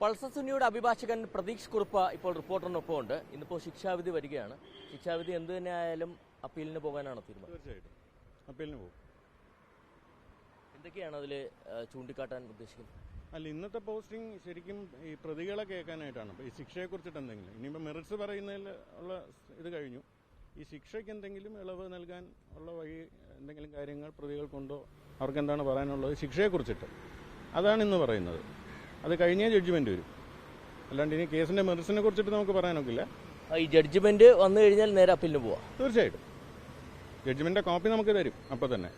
Pulsar സുന്നിയുടെ അഭിഭാഷകൻ പ്രതീക്ഷ് കുറുപ്പ് ഇപ്പോൾ റിപ്പോർട്ടറിനൊപ്പം ഉണ്ട് ഇന്നിപ്പോൾ ശിക്ഷാവിധി വരികയാണ്. ശിക്ഷാവിധി എന്ത് തന്നെ ആയാലും അപ്പീലിന് പോകാനാണ് തീരുമാനം. തീർച്ചയായിട്ടും. അപ്പീലിന് പോകും. എന്തൊക്കെയാണ് അതിൽ ചൂണ്ടിക്കാട്ടാൻ ഉദ്ദേശിക്കുന്നത്? അല്ല ഇന്നത്തെ പോസ്റ്റിംഗ് ശരിക്കും ഈ പ്രതികളെ കേൾക്കാനായിട്ടാണ്. ഈ ഈ ശിക്ഷയെക്കുറിച്ചിട്ട് എന്തെങ്കിലും. ഇനിയിപ്പോൾ മെറിറ്റ്സ് പറയുന്നതിൽ ഉള്ള ഇത് കഴിഞ്ഞു. ഈ ശിക്ഷയ്ക്ക് എന്തെങ്കിലും ഇളവ് നൽകാൻ ഉള്ള വഴി എന്തെങ്കിലും കാര്യങ്ങൾ പ്രതികൾക്കുണ്ടോ? അവർക്ക് എന്താണ് പറയാനുള്ളത്? ശിക്ഷയെക്കുറിച്ചിട്ട്. അതാണ് ഇന്ന് പറയുന്നത്. അത് കഴിഞ്ഞേ ജഡ്ജ്മെന്റ് വരും. അല്ലാണ്ട് ഇനി കേസിന്റെ മെറിറ്റ്സിനെ കുറിച്ചിട്ട് നമുക്ക് പറയാനൊക്കില്ല. ഈ ജഡ്ജ്മെന്റ് വന്നു കഴിഞ്ഞാൽ നേരെ അപ്പീലിന് പോവാം. തീർച്ചയായിട്ടും. ജഡ്ജ്മെന്റ് കോപ്പി നമുക്ക് തരും അപ്പോൾ തന്നെ.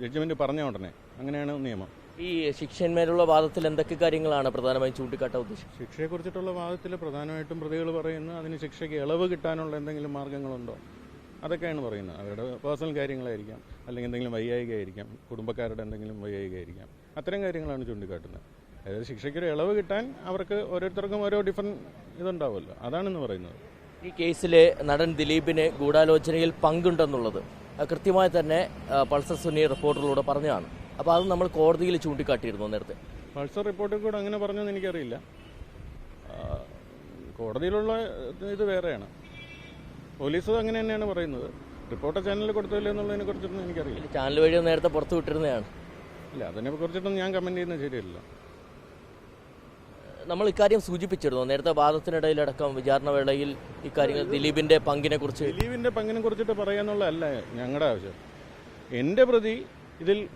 ജഡ്ജ്മെന്റ് പറഞ്ഞ ഉടനെ. അങ്ങനെയാണ് നിയമം. ഈ ശിക്ഷന്മേലുള്ള വാദത്തിൽ എന്തൊക്കെ കാര്യങ്ങളാണ് പ്രധാനമായും ചൂണ്ടിക്കാട്ടാൻ ഉദ്ദേശിക്കുന്നത് ശിക്ഷയെക്കുറിച്ചിട്ടുള്ള വാദത്തിൽ പ്രധാനമായിട്ടും പ്രതികൾ പറയുന്നത് അതിന് ശിക്ഷയ്ക്ക് ഇളവ് കിട്ടാനുള്ള എന്തെങ്കിലും മാർഗങ്ങളുണ്ടോ? അതൊക്കെയാണ് പറയുന്നത്. അവരുടെ പേഴ്സണൽ കാര്യങ്ങളായിരിക്കാം അല്ലെങ്കിൽ എന്തെങ്കിലും വൈയായിക ആയിരിക്കാം കുടുംബക്കാരുടെ എന്തെങ്കിലും വൈയായിക അത്തരം കാര്യങ്ങളാണ് ചൂണ്ടിക്കാട്ടുന്നത്. അതായത് ശിക്ഷയ്ക്കൊരു ഇളവ് കിട്ടാൻ അവർക്ക് ഓരോരുത്തർക്കും ഓരോ ഡിഫറെന്റ് ഇതുണ്ടാവുമല്ലോ. അതാണെന്ന് പറയുന്നത്. ഈ കേസിലെ നടൻ ദിലീപിന് ഗൂഢാലോചനയിൽ പങ്കുണ്ടെന്നുള്ളത് കൃത്യമായി തന്നെ പൾസർ സുനി റിപ്പോർട്ടറിലൂടെ പറഞ്ഞതാണ്. അപ്പോൾ അത് നമ്മൾ കോടതിയിൽ ചൂണ്ടിക്കാട്ടിയിരുന്നു നേരത്തെ. പൾസർ റിപ്പോർട്ടിൽ കൂടെ അങ്ങനെ പറഞ്ഞെന്ന് എനിക്കറിയില്ല. കോടതിയിലുള്ള ഇത് വേറെയാണ്. പോലീസ് അങ്ങനെ തന്നെയാണ് പറയുന്നത്. റിപ്പോർട്ട് ചാനലിൽ കൊടുത്തില്ല എന്നുള്ളതിനെ കുറിച്ചിട്ടൊന്നും എനിക്കറിയില്ല. ചാനൽ വഴി നേരത്തെ പുറത്തു വിട്ടിരുന്നതാണ്. ഇല്ല അതിനെ കുറിച്ചിട്ടൊന്നും ഞാൻ കമന്റ് ചെയ്യുന്നത് ശരിയല്ല. നമ്മൾ ഇക്കാര്യം സൂചിപ്പിച്ചിരുന്നു. നേരത്തെ വാദത്തിനിടയിലടക്കം വിചാരണ വേളയിൽ ഇക്കാര്യങ്ങൾ ദിലീപിന്റെ പങ്കിനെ കുറിച്ച് ദിലീപിന്റെ പങ്കിനെ കുറിച്ചിട്ട് പറയാന്നുള്ളതല്ല ഞങ്ങളുടെ ആവശ്യം. എന്റെ പ്രതി ഇതിൽ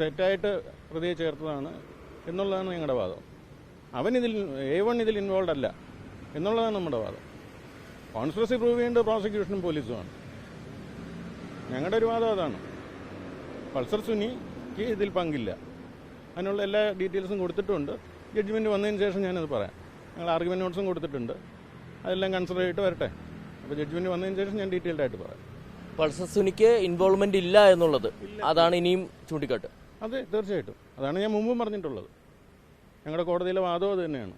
തെറ്റായിട്ട് പ്രതിയെ ചേർത്തതാണ് എന്നുള്ളതാണ് ഞങ്ങളുടെ വാദം. അവൻ ഇതിൽ എ വൺ ഇതിൽ ഇൻവോൾവ് അല്ല എന്നുള്ളതാണ് നമ്മുടെ വാദം. കോൺസ്പിറസി പ്രൂവ് ചെയ്യേണ്ടത് പ്രോസിക്യൂഷനും പോലീസുമാണ്. ഞങ്ങളുടെ ഒരു വാദം അതാണ്. പൾസർ സുനിക്ക് ഇതിൽ പങ്കില്ല. അതിനുള്ള എല്ലാ ഡീറ്റെയിൽസും കൊടുത്തിട്ടുണ്ട്. ജഡ്ജ്മെന്റ് വന്നതിന് ശേഷം ഞാനത് പറയാം. ഞങ്ങൾ ആർഗ്യുമെന്റ് നോട്ട്സും കൊടുത്തിട്ടുണ്ട്. അതെല്ലാം കൺസിഡർ ചെയ്തിട്ട് വരട്ടെ. അപ്പോൾ ജഡ്ജ്മെന്റ് വന്നതിന് ശേഷം ഞാൻ ഡീറ്റെയിൽഡ് ആയിട്ട് പറയാം. പൾസർ സുനിക്ക് ഇൻവോൾവ്മെന്റ് ഇല്ല എന്നുള്ളത് അതാണ് ഇനിയും ചൂണ്ടിക്കാട്ട്. അതെ തീർച്ചയായിട്ടും. അതാണ് ഞാൻ മുമ്പും പറഞ്ഞിട്ടുള്ളത്. ഞങ്ങളുടെ കോടതിയിലെ വാദവും അത് തന്നെയാണ്.